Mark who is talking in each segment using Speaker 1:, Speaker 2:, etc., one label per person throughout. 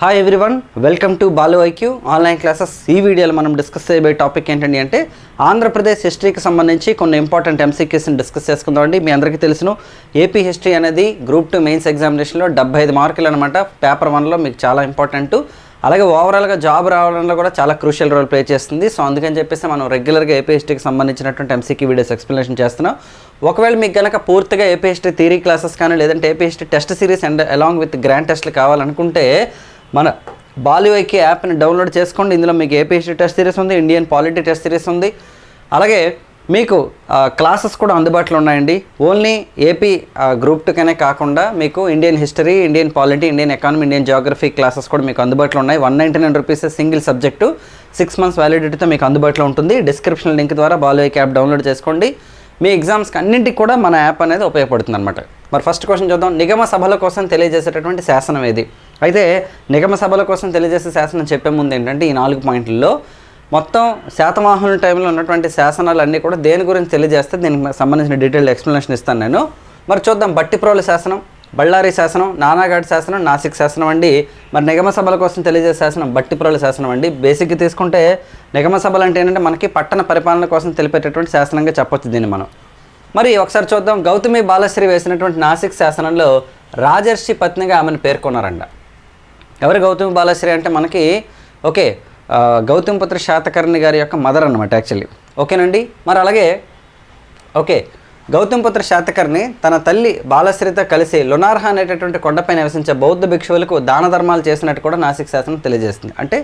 Speaker 1: Hi everyone welcome to Balu IQ online classes ఈ వీడియోలో మనం డిస్కస్ చేయబోయే టాపిక్ ఏంటండి అంటే ఆంధ్రప్రదేశ్ హిస్టరీకి సంబంధించి కొన్ని ఇంపార్టెంట్ ఎంసీక్యూస్ని డిస్కస్ చేసుకుందామండి మీ అందరికీ తెలుసును. ఏపీ హిస్టరీ అనేది గ్రూప్ టూ మెయిన్స్ ఎగ్జామినేషన్లో డెబ్బై ఐదు మార్కులు అనమాట పేపర్ వన్లో మీకు చాలా ఇంపార్టెంట్ అలాగే ఓవరాల్గా జాబ్ రావడంలో కూడా చాలా క్రూషియల్ రోల్ ప్లే చేస్తుంది. సో అందుకని చెప్పేసి మనం రెగ్యులర్గా ఏపీ హిస్టరీకి సంబంధించినటువంటి ఎంసీక్యూ వీడియోస్ ఎక్స్ప్లెనేషన్ చేస్తున్నాం. ఒకవేళ మీకు కనుక పూర్తిగా ఏపీ హిస్టరీ థియరీ క్లాసెస్ కానీ లేదంటే AP history test series and along with grand టెస్ట్లు కావాలనుకుంటే మన బాలీవైకి యాప్ని డౌన్లోడ్ చేసుకోండి. ఇందులో మీకు ఏపీ టెస్ట్ సిరీస్ ఉంది ఇండియన్ పాలిటీ టెస్ట్ సిరీస్ ఉంది. అలాగే మీకు క్లాసెస్ కూడా అందుబాటులో ఉన్నాయండి. ఓన్లీ ఏపీ గ్రూప్ టూకనే కాకుండా మీకు Indian history Indian polity Indian economy Indian geography classes కూడా మీకు అందుబాటులో ఉన్నాయి. One ninety nine rupees single subject. Six months వ్యాలిడిటీతో మీకు అందుబాటులో ఉంటుంది. డిస్క్రిప్షన్ లింక్ ద్వారా బాలీవైకి యాప్ డౌన్లోడ్ చేసుకోండి. మీ ఎగ్జామ్స్కి అన్నింటికి కూడా మన యాప్ అనేది ఉపయోగపడుతుంది అనమాట మరి ఫస్ట్ క్వశ్చన్ చూద్దాం. నిగమ సభల కోసం తెలియజేసేటటువంటి శాసనం ఏది? అయితే నిగమ సభల కోసం తెలియజేసే శాసనం చెప్పే ముందు ఏంటంటే ఈ నాలుగు పాయింట్లలో మొత్తం శాతవాహనుల టైంలో ఉన్నటువంటి శాసనాలు అన్నీ కూడా దేని గురించి తెలియజేస్తే దీనికి సంబంధించిన డీటెయిల్డ్ ఎక్స్ప్లెనేషన్ ఇస్తాను నేను. మరి చూద్దాం బట్టిప్రోల శాసనం. బళ్ళారి శాసనం నానాఘాట్ శాసనం నాసిక్ శాసనం అండి. మరి నిగమ సభల కోసం తెలియజేసే శాసనం బట్టిపురాల శాసనం అండి. బేసిక్గా తీసుకుంటే నిగమ సభలు అంటే ఏంటంటే మనకి పట్టణ పరిపాలన కోసం తెలిపేటటువంటి శాసనంగా చెప్పొచ్చు దీన్ని మనం. మరి ఒకసారి చూద్దాం. గౌతమి బాలశ్రీ వేసినటువంటి నాసిక్ శాసనంలో రాజర్షి పత్నిగా ఆమెను పేర్కొన్నారంట. ఎవరు గౌతమి బాలశ్రీ అంటే మనకి ఓకే గౌతమిపుత్ర గౌతమ్ పుత్ర శాతకర్ణి గారి యొక్క మదర్ అనమాట యాక్చువల్లీ. ఓకేనండి? మరి అలాగే ఓకే గౌతమ్పుత్ర శాతకర్ణి తన తల్లి బాలశ్రీతో కలిసి లునార్హ అనేటటువంటి కొండపై నివసించే బౌద్ధ భిక్షువులకు దాన ధర్మాలు చేసినట్టు కూడా నాసిక్ శాసనం తెలియజేస్తుంది. అంటే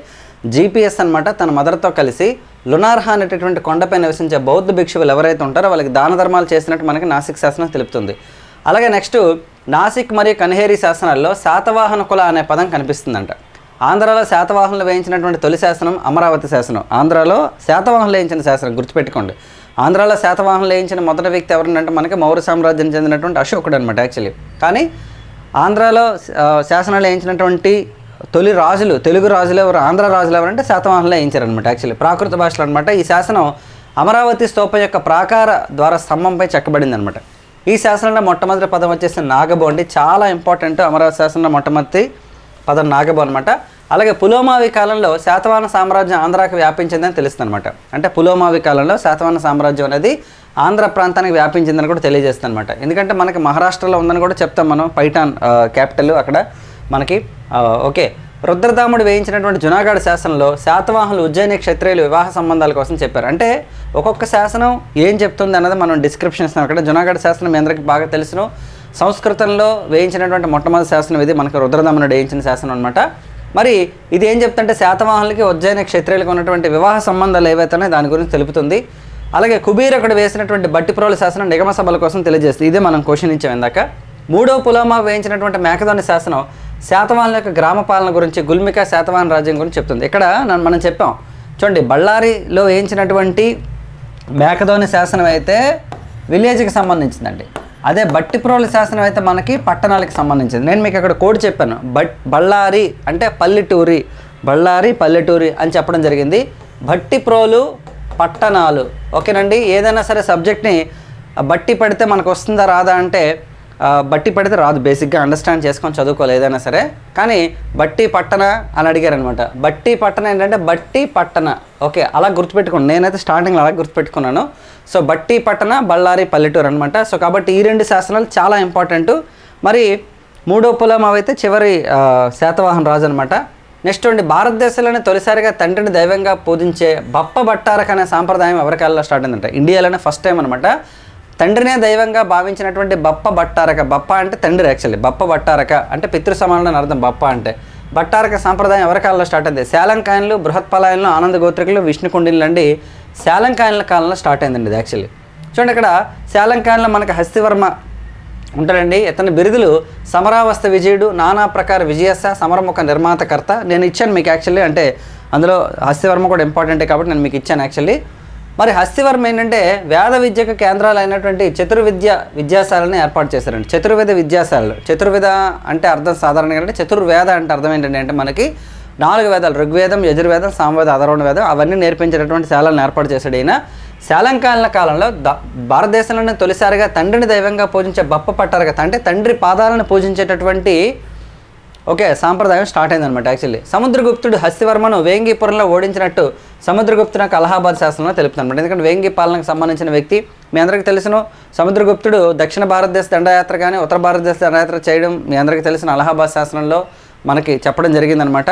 Speaker 1: జీపీఎస్ అన్నమాట తన మదర్తో కలిసి లునార్హ అనేటటువంటి కొండపై నివసించే బౌద్ధ భిక్షువులు ఎవరైతే ఉంటారో వాళ్ళకి దాన ధర్మాలు చేసినట్టు మనకి నాసిక్ శాసనం తెలుపుతుంది. అలాగే నెక్స్ట్ నాసిక్ మరియు కన్హేరి శాసనాల్లో శాతవాహన కుల అనే పదం కనిపిస్తుందంట. ఆంధ్రాలో శాతవాహనులు వేయించినటువంటి తొలి శాసనం అమరావతి శాసనం. ఆంధ్రాలో శాతవాహనులు వేయించిన శాసనం గుర్తుపెట్టుకోండి. ఆంధ్రాలో శాతవాహనులు వేయించిన మొదటి వ్యక్తి ఎవరంటే మనకి మౌర్య సామ్రాజ్యం చెందినటువంటి అశోకుడు అనమాట యాక్చువల్లీ కానీ ఆంధ్రాలో శాసనాలు వేయించినటువంటి తొలి రాజులు తెలుగు రాజులు ఎవరు ఆంధ్ర రాజులు ఎవరంటే శాతవాహనులు వేయించారనమాట యాక్చువల్లీ ప్రాకృత భాషలో అనమాట ఈ శాసనం అమరావతి స్తూపం యొక్క ప్రాకార ద్వారా స్తంభంపై చెక్కబడింది అనమాట ఈ శాసనంలో మొట్టమొదటి పదం వచ్చేసి నాగబో అండి. చాలా ఇంపార్టెంట్ అమరావతి శాసనంలో మొట్టమొదటి పదం నాగబో అనమాట అలాగే పులోమావి కాలంలో శాతవాహన సామ్రాజ్యం ఆంధ్రాకి వ్యాపించిందని తెలుస్తుంది అనమాట అంటే పులోమావి కాలంలో శాతవాహన సామ్రాజ్యం అనేది ఆంధ్ర ప్రాంతానికి వ్యాపించిందని కూడా తెలియజేస్తుంది అనమాట ఎందుకంటే మనకి మహారాష్ట్రలో ఉందని కూడా చెప్తాం మనం పైఠాన్ క్యాపిటల్ అక్కడ మనకి ఓకే. రుద్రదాముడు వేయించినటువంటి జునాగఢ్ శాసనంలో శాతవాహనులు ఉజ్జయిని క్షత్రియులు వివాహ సంబంధాల కోసం చెప్పారు. అంటే ఒక్కొక్క శాసనం ఏం చెప్తుంది అన్నది మనం డిస్క్రిప్షన్ ఇస్తాం అక్కడ జునాగఢ్ శాసనం మీ అందరికీ బాగా తెలుసును. సంస్కృతంలో వేయించినటువంటి మొట్టమొదటి శాసనం ఇది మనకు రుద్రదమనుడు వేయించిన శాసనం అనమాట మరి ఇది ఏం చెప్తుంటే శాతవాహనులకి ఉజ్జయిన క్షత్రియులకు ఉన్నటువంటి వివాహ సంబంధాలు ఏవైతే ఉన్నాయో దాని గురించి తెలుపుతుంది. అలాగే కుబీర్ అక్కడ వేసినటువంటి బట్టిప్రోల శాసనం నిగమ సభల కోసం తెలియజేస్తుంది. ఇదే మనం క్వశ్చన్ ఇచ్చాం ఇందాక. మూడో పులోమా వేయించినటువంటి మేకదోని శాసనం శాతవాహనుల యొక్క గ్రామ పాలన గురించి గుల్మిక శాతవాహన రాజ్యం గురించి చెప్తుంది. ఇక్కడ నన్ను మనం చెప్పాం. చూడండి బళ్ళారిలో వేయించినటువంటి మేకదోని శాసనం అయితే విలేజ్కి సంబంధించిందండి. అదే బట్టిప్రోల శాసనం అయితే మనకి పట్టణాలకు సంబంధించింది. నేను మీకు అక్కడ కోడ్ చెప్పాను. బట్ బళ్ళారి అంటే పల్లెటూరి బళ్ళారి పల్లెటూరి అని చెప్పడం జరిగింది. భట్టిప్రోలు పట్టణాలు. ఓకేనండి? ఏదైనా సరే సబ్జెక్ట్ని బట్టి పడితే మనకు వస్తుందా రాదా అంటే బట్టి పడితే రాదు. బేసిక్గా అండర్స్టాండ్ చేసుకొని చదువుకోవాలి ఏదైనా సరే. కానీ బట్టి పట్టణ అని అడిగారనమాట. బట్టి పట్టణ ఏంటంటే బట్టి పట్టణ. ఓకే అలా గుర్తుపెట్టుకోండి. నేనైతే స్టార్టింగ్లో అలా గుర్తుపెట్టుకున్నాను. సో బట్టి పట్టణ బళ్ళారి పల్లెటూరు అనమాట సో కాబట్టి ఈ రెండు శాసనాలు చాలా ఇంపార్టెంట్ మరి మూడో పులం అవైతే చివరి శాతవాహన రాజు అనమాట నెక్స్ట్ ఉండి భారతదేశంలోనే తొలిసారిగా తండ్రిని దైవంగా పూజించే బప్ప బట్టారక అనే సాంప్రదాయం ఎవరికాల్లో స్టార్ట్ అయిందంట ఇండియాలోనే ఫస్ట్ టైం అనమాట తండ్రినే దైవంగా భావించినటువంటి బప్ప బట్టారక బప్ప అంటే తండ్రి యాక్చువల్లీ బప్ప బట్టారక అంటే పితృ సమానుడు అర్థం బప్ప అంటే. బట్టారక సాంప్రదాయం ఎవరి కాలంలో స్టార్ట్ అయింది? శాలంకాయన్లు బృహత్పలాయన్లు ఆనంద గోత్రికులు విష్ణుకుండిన్లు అండి. శాలంకాయన్ల కాలంలో స్టార్ట్ అయిందండి ఇది యాక్చువల్లీ చూడండి ఇక్కడ శాలంకాయన్లో మనకి హస్తివర్మ ఉంటాడండి. ఇతని బిరుదులు సమరావస్థ విజయుడు నానా ప్రకార విజయస సమరముఖ నిర్మాతకర్త. నేను ఇచ్చాను మీకు యాక్చువల్లీ అంటే అందులో హస్తివర్మ కూడా ఇంపార్టెంటే కాబట్టి నేను మీకు ఇచ్చాను యాక్చువల్లీ మరి హస్తివర్మ ఏంటంటే వేద విద్యకు కేంద్రాలు అయినటువంటి చతుర్విద్య విద్యాశాలను ఏర్పాటు చేశారండి. చతుర్వేద విద్యాశాలలు. చతుర్వేద అంటే అర్థం సాధారణంగా అంటే చతుర్వేద అంటే అర్థం ఏంటంటే అంటే మనకి నాలుగు వేదాలు ఋగ్వేదం యజుర్వేదం సామవేద అధర్వణ వేదం అవన్నీ నేర్పించేటటువంటి శాలను ఏర్పాటు చేశాడు ఈయన. శాలంకాలన కాలంలో ద భారతదేశంలోనే తొలిసారిగా తండ్రిని దైవంగా పూజించే బప్ప పట్టారు కదా అంటే తండ్రి పాదాలను పూజించేటటువంటి ఓకే సాంప్రదాయం స్టార్ట్ అయిందనమాట యాక్చువల్లీ సముద్రగుప్తుడు హస్తివర్మను వేంగిపురంలో ఓడించినట్టు సముద్రగుప్తుడు నాకు అలహాబాద్ శాసనంలో తెలుపుతాను ఎందుకంటే వేంగి పాలనకు సంబంధించిన వ్యక్తి మీ అందరికీ తెలుసును సముద్రగుప్తుడు దక్షిణ భారతదేశ దండయాత్ర కానీ ఉత్తర భారతదేశ దండయాత్ర చేయడం మీ అందరికీ తెలిసిన. అలహాబాద్ శాసనంలో మనకి చెప్పడం జరిగిందనమాట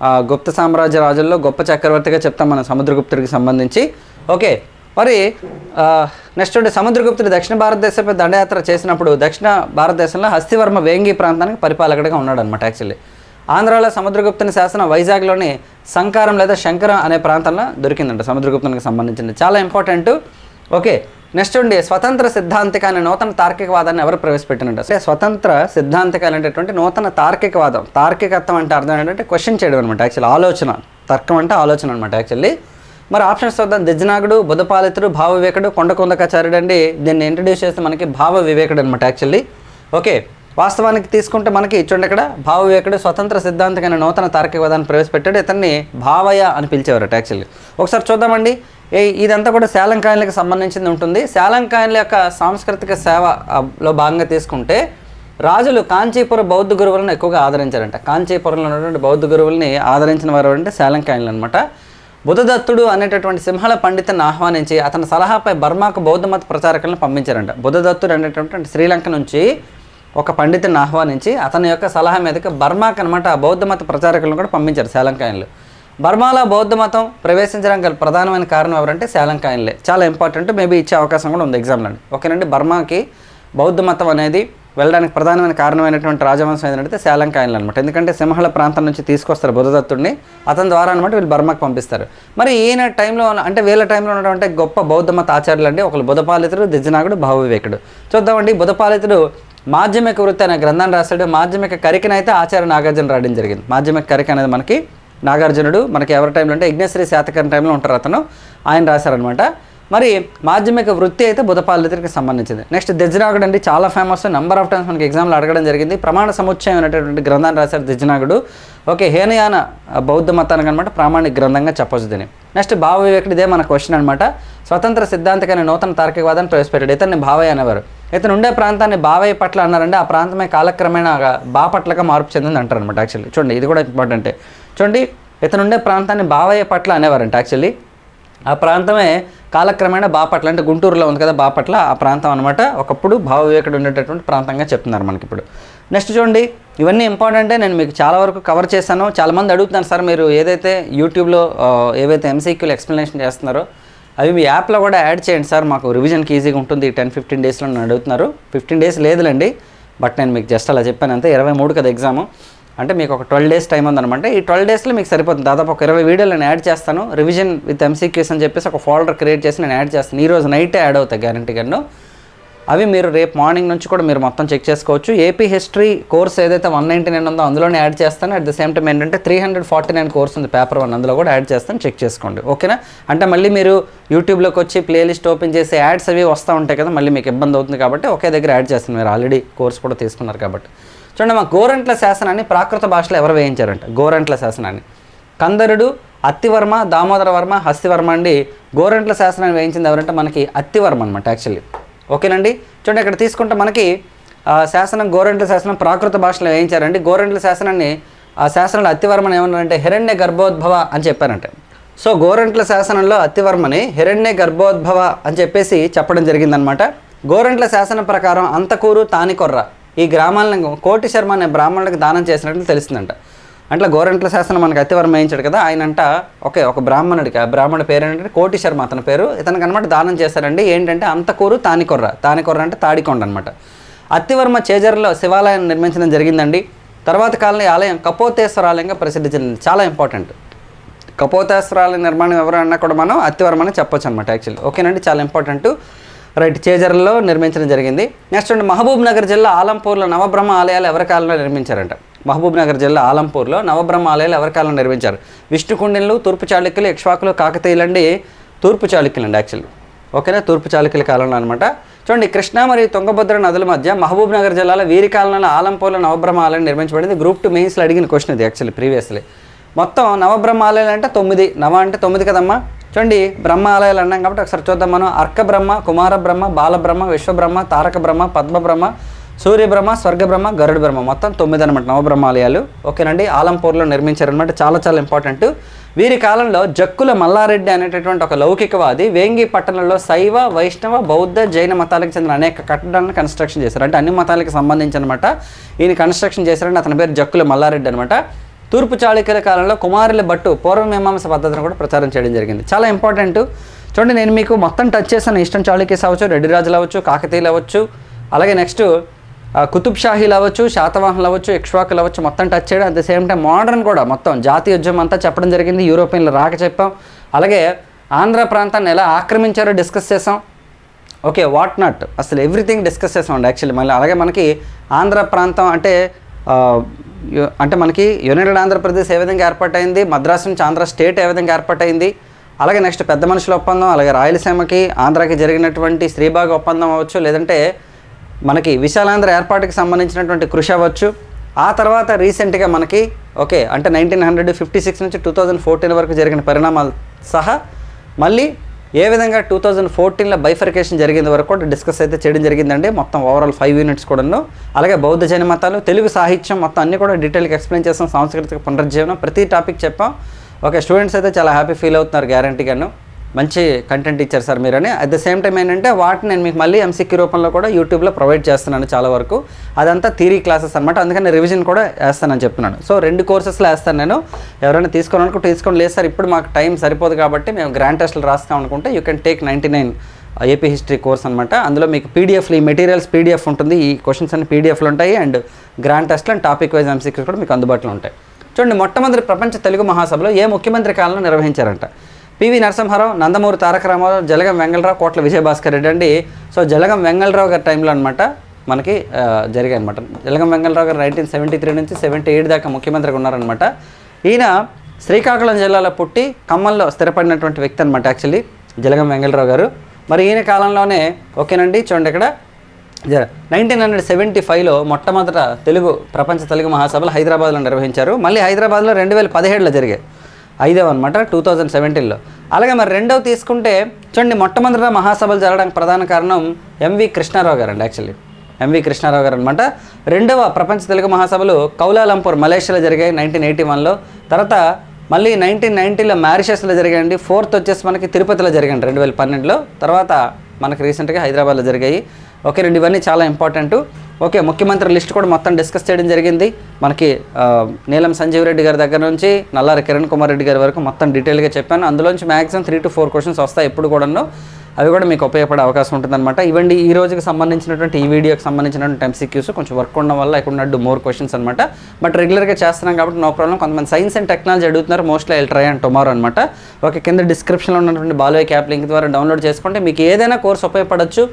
Speaker 1: ఆ, గుప్త సామ్రాజ్య రాజుల్లో గొప్ప చక్రవర్తిగా చెప్తాం మనం సముద్రగుప్తుడికి సంబంధించి. ఓకే మరి నెక్స్ట్ ఉండే సముద్రగుప్తుడు దక్షిణ భారతదేశంపై దండయాత్ర చేసినప్పుడు దక్షిణ భారతదేశంలో హస్తివర్మ వేంగి ప్రాంతానికి పరిపాలకుడిగా ఉన్నాడు అనమాట యాక్చువల్లీ ఆంధ్రాలో సముద్రగుప్తుని శాసనం వైజాగ్లోని సంకారం లేదా శంకరం అనే ప్రాంతంలో దొరికిందంట సముద్రగుప్తునికి సంబంధించింది. చాలా ఇంపార్టెంట్ ఓకే నెక్స్ట్ ఉండి స్వతంత్ర సిద్ధాంతిక అనే నూతన తార్కికవాదాన్ని ఎవరు ప్రవేశపెట్టినట్టు అంటే స్వతంత్ర సిద్ధాంతిక అనేటటువంటి నూతన తార్కికవాదం. తార్కికత్వం అంటే అర్థం ఏంటంటే క్వశ్చన్ చేయడం అనమాట యాక్చువల్లీ ఆలోచన తర్కం అంటే ఆలోచన అనమాట యాక్చువల్లీ మరి ఆప్షన్స్ చూద్దాం. దిజ్జనాగుడు బుధపాలితుడు భావ వివేకుడు కొండకుందకాచార్యుడు అండి దీన్ని ఇంట్రడ్యూస్ చేస్తే మనకి భావ వివేకుడు అనమాట యాక్చువల్లీ ఓకే వాస్తవానికి తీసుకుంటే మనకి చూడండి ఇక్కడ భావ వివేకుడు స్వతంత్ర సిద్ధాంతకైన నూతన తార్కికవాదాన్ని ప్రవేశపెట్టాడు. ఇతన్ని భావయ్య అని పిలిచేవారట యాక్చువల్లీ ఒకసారి చూద్దామండి. ఏ ఇదంతా కూడా శాలంకాయలకు సంబంధించింది ఉంటుంది. శాలంకాయల యొక్క సాంస్కృతిక సేవలో భాగంగా తీసుకుంటే రాజులు కాంచీపురం బౌద్ధ గురువులను ఎక్కువగా ఆదరించారంట. కాంచీపురంలో ఉన్నటువంటి బౌద్ధ గురువుల్ని ఆదరించిన వారు అంటే శాలంకాయలు అనమాట బుధదత్తుడు అనేటటువంటి సింహళ పండితుని ఆహ్వానించి అతని సలహాపై బర్మాకు బౌద్ధ మత ప్రచారకులను పంపించారంట. బుధదత్తుడు అనేటటువంటి శ్రీలంక నుంచి ఒక పండితుని ఆహ్వానించి అతని యొక్క సలహా మీదకి బర్మాకి అనమాట ఆ బౌద్ధ మత ప్రచారకులను కూడా పంపించారు శాలంకాయన్లు. బర్మాలో బౌద్ధ మతం ప్రవేశించడానికి గల ప్రధానమైన కారణం ఎవరంటే శాలంకాయన్లే. చాలా ఇంపార్టెంట్ మేబీ ఇచ్చే అవకాశం కూడా ఉంది ఎగ్జామ్లో ఓకేనండి బర్మాకి బౌద్ధ మతం అనేది వెళ్ళడానికి ప్రధానమైన కారణమైనటువంటి రాజవంశం ఏంటంటే శాలంకాయన్లు అనమాట ఎందుకంటే సింహళ ప్రాంతం నుంచి తీసుకొస్తారు బుధదత్తుడిని. అతని ద్వారా అనమాట వీళ్ళు బర్మకు పంపిస్తారు. మరి ఈయన టైంలో అంటే వీళ్ళ టైంలో ఉన్నటువంటి గొప్ప బౌద్ధ మత ఆచార్యులు అండి. ఒకరు బుధపాలితుడు దిజనాగుడు భావవివేకుడు చూద్దామండి బుధపాలితుడు మాధ్యమిక వృత్తి అనే గ్రంథాన్ని రాశాడు. మాధ్యమిక కరికన అయితే ఆచార్య నాగార్జున రాయడం జరిగింది. మాధ్యమిక కరిక అనేది మనకి నాగార్జునుడు మనకి ఎవరి టైంలో అంటే యజ్ఞశ్రీ శాతకర్ణ టైంలో ఉంటారు అతను. ఆయన రాశారనమాట మరి మాధ్యమిక వృత్తి అయితే బుధపాలితుడికి సంబంధించింది. నెక్స్ట్ దజ్జనాగుడు అండి. చాలా ఫేమస్ నెంబర్ ఆఫ్ టైమ్స్ మనకి ఎగ్జామ్లో అడగడం జరిగింది. ప్రమాణ సముచ్చయం అనేటటువంటి గ్రంథాన్ని రాశారు దజ్జనాగుడు. ఓకే హేనయాన బౌద్ధ మతానికి అనమాట ప్రామాణిక గ్రంథంగా చెప్పొచ్చు దీన్ని. నెక్స్ట్ భావ వివేకుడు ఇదే మన క్వశ్చన్ అనమాట స్వతంత్ర సిద్ధాంతకైన నూతన తార్కికవాదాన్ని ప్రవేశపెట్టాడు. ఇతన్ని భావయ్య అనేవారు. ఇతను ఉండే ప్రాంతాన్ని బావయ్య పట్ల అన్నారంటే ఆ ప్రాంతమే కాలక్రమేణా బాపట్లగా మార్పు చెందింది అంటారు అనమాట యాక్చువల్లీ చూడండి ఇది కూడా ఇంపార్టెంటే చూడండి ఇతను ఉండే ప్రాంతాన్ని బావయ్య పట్ల అనేవారంట యాక్చువల్లీ ఆ ప్రాంతమే కాలక్రమేణా బాపట్ల అంటే గుంటూరులో ఉంది కదా బాపట్ల ఆ ప్రాంతం అనమాట ఒకప్పుడు భావ వివేకుడు ఉండేటటువంటి ప్రాంతంగా చెప్తున్నారు మనకి ఇప్పుడు. నెక్స్ట్ చూడండి ఇవన్నీ ఇంపార్టెంటే నేను మీకు చాలా వరకు కవర్ చేశాను. చాలామంది అడుగుతున్నారు సార్ మీరు ఏదైతే యూట్యూబ్లో ఏవైతే ఎంసీక్యూలు ఎక్స్ప్లెనేషన్ చేస్తున్నారో అవి మీ యాప్లో కూడా యాడ్ చేయండి సార్. మాకు రివిజన్కి ఈజీగా ఉంటుంది. టెన్ ఫిఫ్టీన్ డేస్లో నన్ను అడుగుతున్నారు. ఫిఫ్టీన్ డేస్ లేదులేండి బట్ నేను మీకు జస్ట్ అలా చెప్పాను. అంతే ఇరవై మూడు కదా ఎగ్జాము అంటే మీకు ఒక ట్వెల్వ్ డేస్ టైం ఉందనమాట ఈ ట్వెల్వ్ డేస్లో మీకు సరిపోతుంది. దాదాపు ఒక ఇరవై వీడియోలు నేను యాడ్ చేస్తాను. రివిజన్ విత్ ఎంసీక్యూస్ అని చెప్పేసి ఒక ఫోల్డర్ క్రియేట్ చేసి నేను యాడ్ చేస్తాను. ఈ రోజు నైటే యాడ్ అవుతాయి గ్యారంటీగాను అవి మీరు రేపు మార్నింగ్ నుంచి కూడా మీరు మొత్తం చెక్ చేసుకోవచ్చు. ఏపీ హిస్టరీ కోర్స్ ఏదైతే వన్ నైంటీ నైన్ ఉందో అందులోనే యాడ్ చేస్తాను. అట్ ద సేమ్ టైం ఏంటంటే three hundred forty nine course ఉంది. పేపర్ వన్ అందులో కూడా యాడ్ చేస్తాను. చెక్ చేసుకోండి. ఓకేనా అంటే మళ్ళీ మీరు యూట్యూబ్లోకి వచ్చి ప్లేలిస్ట్ ఓపెన్ చేసి యాడ్స్ అవి వస్తూ ఉంటాయి కదా మళ్ళీ మీకు ఇబ్బంది అవుతుంది కాబట్టి ఒకే దగ్గర యాడ్ చేస్తాను. మీరు ఆల్రెడీ కోర్స్ కూడా తీసుకున్నారు కాబట్టి. చూడండి మా గోరంట్ల శాసనాన్ని ప్రాకృత భాషలో ఎవరు వేయించారంట? గోరంట్ల శాసనాన్ని. కందరుడు అత్తివర్మ దామోదర వర్మ హస్తివర్మ అండి గోరంట్ల శాసనాన్ని వేయించింది ఎవరంటే మనకి అత్తివర్మ అనమాట యాక్చువల్లీ. ఓకేనండి? చూడండి ఇక్కడ తీసుకుంటే మనకి శాసనం గోరంట్ల శాసనం ప్రాకృత భాషలో వేయించారండి. గోరంట్ల శాసనాన్ని ఆ శాసనంలో అత్తివర్మని ఏమన్నారంటే హిరణ్య గర్భోద్భవ అని చెప్పారంటే. సో గోరంట్ల శాసనంలో అత్తివర్మని హిరణ్య గర్భోద్భవ అని చెప్పేసి చెప్పడం జరిగిందనమాట గోరంట్ల శాసనం ప్రకారం అంతకూరు తానికొర్ర ఈ గ్రామాలను కోటి శర్మ అనే బ్రాహ్మణులకు దానం చేసినట్లు తెలిసిందంట. అంటే గోరంట్ల శాసనం మనకి అతివరం వేయించాడు కదా ఆయనంట ఓకే ఒక బ్రాహ్మణుడికి ఆ బ్రాహ్మణ పేరు ఏంటంటే కోటి శర్మ అతని పేరు. ఇతనికి అనమాట దానం చేశారండి. ఏంటంటే అంతకూరు తానికొర్ర తానికొర్ర అంటే తాడికొండ అనమాట అత్తివర్మ చేజర్లో శివాలయం నిర్మించడం జరిగిందండి. తర్వాత కాలంలో ఈ ఆలయం కపోతేశ్వర ఆలయంగా ప్రసిద్ధి చెందింది చాలా ఇంపార్టెంట్. కపోతేశ్వరాలయ నిర్మాణం ఎవరు అన్నా కూడా మనం అత్తివరమని చెప్పొచ్చు అనమాట యాక్చువల్లీ. ఓకేనండి చాలా ఇంపార్టెంట్. రైట్ చేజర్లలో నిర్మించడం జరిగింది. నెక్స్ట్ అండి మహబూబ్ నగర్ జిల్లా ఆలంపూర్లో నవబ్రహ్మ ఆలయాలు ఎవరి కాలంలో నిర్మించారంట? మహబూబ్ నగర్ జిల్లా ఆలంపూర్లో నవబ్రహ్మ ఆలయాలు ఎవరి కాలంలో నిర్మించారు? విష్ణుకుండిన్లు తూర్పు చాళుక్యులు ఇక్ష్వాకులు కాకతీయులండి తూర్పు చాళుక్యులు అండి యాక్చువల్లీ ఓకేనా? తూర్పు చాళుక్యుల కాలంలో అనమాట చూడండి కృష్ణా మరియు తుంగభద్ర నదుల మధ్య మహబూబ్ నగర్ జిల్లాలో వీరి కాలంలో ఆలంపూర్లో నవబ్రహ్మ ఆలయం నిర్మించబడింది. గ్రూప్ టూ మెయిన్స్లో అడిగిన క్వశ్చన్ ఇది యాక్చువల్లీ ప్రీవియస్లీ మొత్తం నవబ్రహ్మ ఆలయాలు అంటే తొమ్మిది. నవ అంటే తొమ్మిది కదమ్మా? చూడండి బ్రహ్మ ఆలయాలు అన్నాం కాబట్టి ఒకసారి చూద్దాం మనం. అర్క బ్రహ్మ కుమార బ్రహ్మ బాల బ్రహ్మ విశ్వబ్రహ్మ తారక బ్రహ్మ పద్మ బ్రహ్మ సూర్యబ్రహ్మ స్వర్గబ్రహ్మ గరుడు బ్రహ్మ మొత్తం తొమ్మిది అనమాట నవబ్రహ్మాలయాలు. ఓకేనండి? ఆలంపూర్లో నిర్మించారనమాట చాలా చాలా ఇంపార్టెంట్ వీరి కాలంలో జక్కుల మల్లారెడ్డి అనేటటువంటి ఒక లౌకికవాది వేంగి పట్టణంలో శైవ వైష్ణవ బౌద్ధ జైన మతాలకు చెందిన అనేక కట్టడాలను కన్స్ట్రక్షన్ చేశారు. అంటే అన్ని మతాలకు సంబంధించి అనమాట ఈయన కన్స్ట్రక్షన్ చేశారంటే అతని పేరు జక్కుల మల్లారెడ్డి అనమాట తూర్పు చాళుక్యుల కాలంలో కుమారుల బట్టు పూర్వమీమాంస పద్ధతిని కూడా ప్రచారం చేయడం జరిగింది. చాలా ఇంపార్టెంట్ చూడండి నేను మీకు మొత్తం టచ్ చేశాను. ఇష్టం చాళుక్యస్ అవ్వచ్చు రెడ్డి రాజులు అవ్వచ్చు కాకతీయులు అవ్వచ్చు అలాగే నెక్స్ట్ కుతుబ్ షాహీలు అవ్వచ్చు శాతవాహనులు అవ్వచ్చు ఇక్ష్వాకులు అవ్వచ్చు మొత్తం టచ్ చేయడం. At the same time modern కూడా మొత్తం జాతీయ ఉద్యమం అంతా చెప్పడం జరిగింది. యూరోపియన్లు రాక చెప్పాం. అలాగే ఆంధ్ర ప్రాంతాన్ని ఎలా ఆక్రమించారో డిస్కస్ చేసాం ఓకే వాట్ నాట్ అసలు ఎవ్రీథింగ్ డిస్కస్ చేసాం యాక్చువల్లీ మళ్ళీ అలాగే మనకి ఆంధ్ర ప్రాంతం అంటే అంటే మనకి యునైటెడ్ ఆంధ్రప్రదేశ్ ఏ విధంగా ఏర్పాటైంది మద్రాసు నుంచి ఆంధ్ర స్టేట్ ఏ విధంగా ఏర్పాటైంది అలాగే నెక్స్ట్ పెద్ద మనుషుల ఒప్పందం అలాగే రాయలసీమకి ఆంధ్రాకి జరిగినటువంటి శ్రీభాగ ఒప్పందం అవ్వచ్చు లేదంటే మనకి విశాలాంధ్ర ఏర్పాటుకి సంబంధించినటువంటి కృషి అవ్వచ్చు. ఆ తర్వాత రీసెంట్గా మనకి ఓకే అంటే నైన్టీన్ హండ్రెడ్ ఫిఫ్టీ సిక్స్ నుంచి టూ థౌజండ్ ఫోర్టీన్ వరకు జరిగిన పరిణామాలు సహా మళ్ళీ ఏ విధంగా టూ థౌజండ్ ఫోర్టీన్లో బైఫర్కేషన్ జరిగింది వరకు కూడా డిస్కస్ అయితే చేయడం జరిగిందండి. మొత్తం ఓవరాల్ ఫైవ్ యూనిట్స్ కూడాను. అలాగే బౌద్ధ జైన మతాలు తెలుగు సాహిత్యం మొత్తం అన్ని కూడా డీటెయిల్గా ఎక్స్ప్లెయిన్ చేస్తాం. సాంస్కృతిక పునరుజ్జీవనం ప్రతి టాపిక్ చెప్పాం. ఓకే స్టూడెంట్స్ అయితే చాలా హ్యాపీ ఫీల్ అవుతున్నారు గ్యారంటీగాను మంచి కంటెంట్ ఇచ్చారు సార్ మీరని. అట్ ద సేమ్ టైం ఏంటంటే వాటిని నేను మీకు మళ్ళీ ఎంసీక్యూ రూపంలో కూడా యూట్యూబ్లో ప్రొవైడ్ చేస్తున్నాను చాలా వరకు. అదంతా థీరీ క్లాసెస్ అనమాట అందుకని రివిజన్ కూడా వేస్తానని చెప్తున్నాను. సో రెండు కోర్సెస్లో వేస్తాను నేను. ఎవరైనా తీసుకోవాలనుకుంటే తీసుకోండి. లేదు సార్ ఇప్పుడు మాకు టైం సరిపోదు కాబట్టి మేము గ్రాండ్ టెస్ట్లు రాస్తాం అనుకుంటే you can take ninety nine AP history course అనమాట అందులో మీకు పీడిఎఫ్లు ఈ మెటీరియల్స్ పీడిఎఫ్ ఉంటుంది. ఈ క్వశ్చన్స్ అన్ని పీడిఎఫ్లు ఉంటాయి. అండ్ గ్రాండ్ టెస్ట్లు అండ్ టాపిక్ వైజ్ ఎంసీక్యూస్ కూడా మీకు అందుబాటులో ఉంటాయి. చూడండి మొట్టమొదటి ప్రపంచ తెలుగు మహాసభలో ఏ ముఖ్యమంత్రి కాలంలో నిర్వహించారంట? పివి నరసింహారావు నందమూరి తారక రామారావు జలగం వెంగళరావు కోట్ల విజయభాస్కర్ రెడ్డి అండి. సో జలగం వెంగళరావు గారి టైంలో అనమాట మనకి జరిగాయి అనమాట Jalagam Vengal Rao garu nineteen seventy three నుంచి సెవెంటీ ఎయిట్ దాకా ముఖ్యమంత్రిగా ఉన్నారనమాట ఈయన శ్రీకాకుళం జిల్లాలో పుట్టి ఖమ్మంలో స్థిరపడినటువంటి వ్యక్తి అనమాట యాక్చువల్లీ జలగం వెంగళరావు గారు. మరి ఈయన కాలంలోనే ఓకేనండి చూడండి ఇక్కడ. నైన్టీన్ హండ్రెడ్ సెవెంటీ ఫైవ్లో మొట్టమొదట తెలుగు ప్రపంచ తెలుగు మహాసభలు హైదరాబాద్లో నిర్వహించారు. మళ్ళీ హైదరాబాద్లో రెండు వేల పదిహేడులో జరిగాయి. ఐదవ అనమాట టూ థౌజండ్ సెవెంటీన్లో అలాగే మరి రెండవ తీసుకుంటే చూడండి మొట్టమొదటిగా మహాసభలు జరగడానికి ప్రధాన కారణం ఎంవి కృష్ణారావు గారు అండి యాక్చువల్లీ ఎంవి కృష్ణారావు గారు అనమాట రెండవ ప్రపంచ తెలుగు మహాసభలు కౌలాలంపూర్ మలేషియాలో జరిగాయి నైన్టీన్ ఎయిటీ వన్లో తర్వాత మళ్ళీ నైన్టీన్ నైన్టీలో మారిషస్లో జరిగాయండి. ఫోర్త్ వచ్చేసి మనకి తిరుపతిలో జరిగాయండి రెండు వేల పన్నెండులో. తర్వాత మనకి రీసెంట్గా హైదరాబాద్లో జరిగాయి. ఓకే రెండు ఇవన్నీ చాలా ఇంపార్టెంట్ ఓకే ముఖ్యమంత్రి లిస్ట్ కూడా మొత్తం డిస్కస్ చేయడం జరిగింది. మనకి నీలం సంజీవ్ రెడ్డి గారి దగ్గర నుంచి నల్లారి కిరణ్ కుమార్ రెడ్డి గారి వరకు మొత్తం డీటెయిల్గా చెప్పాను. అందులోంచి maximum three to four questions వస్తాయి ఎప్పుడు కూడాను. అవి కూడా మీకు ఉపయోగపడే అవకాశం ఉంటుందన్నమాట. ఇవ్వండి ఈ రోజుకి సంబంధించినటువంటి ఈ వీడియోకి సంబంధించినటువంటి ఎంసీక్యూస్ కొంచెం వర్క్ ఉండడం వల్ల ఇక్కడ ఉన్నట్టు మోర్ క్వశ్చన్స్ అనమాట బట్ రెగ్యులర్గా చేస్తున్నాం కాబట్టి నో ప్రాబ్లం కొంతమంది సైన్స్ అండ్ టెక్నాలజీ అడుగుతున్నారు. Mostly I'll try and tomorrow అనమాట ఓకే కింద డిస్క్రిప్షన్లో ఉన్నటువంటి బాలోయ్ క్యాప్ లింక్ ద్వారా డౌన్లోడ్ చేసుకుంటే మీకు ఏదైనా కోర్స్ ఉపయోగపడచ్చు.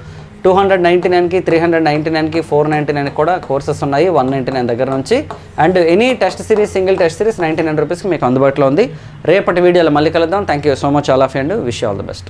Speaker 1: టూ హండ్రెడ్ నైంటీ నైన్కి త్రీ హండ్రెడ్ నైంటీ నైన్కి ఫోర్ నైంటీ నైన్ కూడా కోర్సెస్ ఉన్నాయి వన్ నైంటీ నైన్ దగ్గర నుంచి. And any test series single test series ninety nine రూపీస్కి మీకు అందుబాటులో ఉంది. రేపటి వీడియోలో మళ్ళీ కలుద్దాం. Thank you so much all of and wish all the best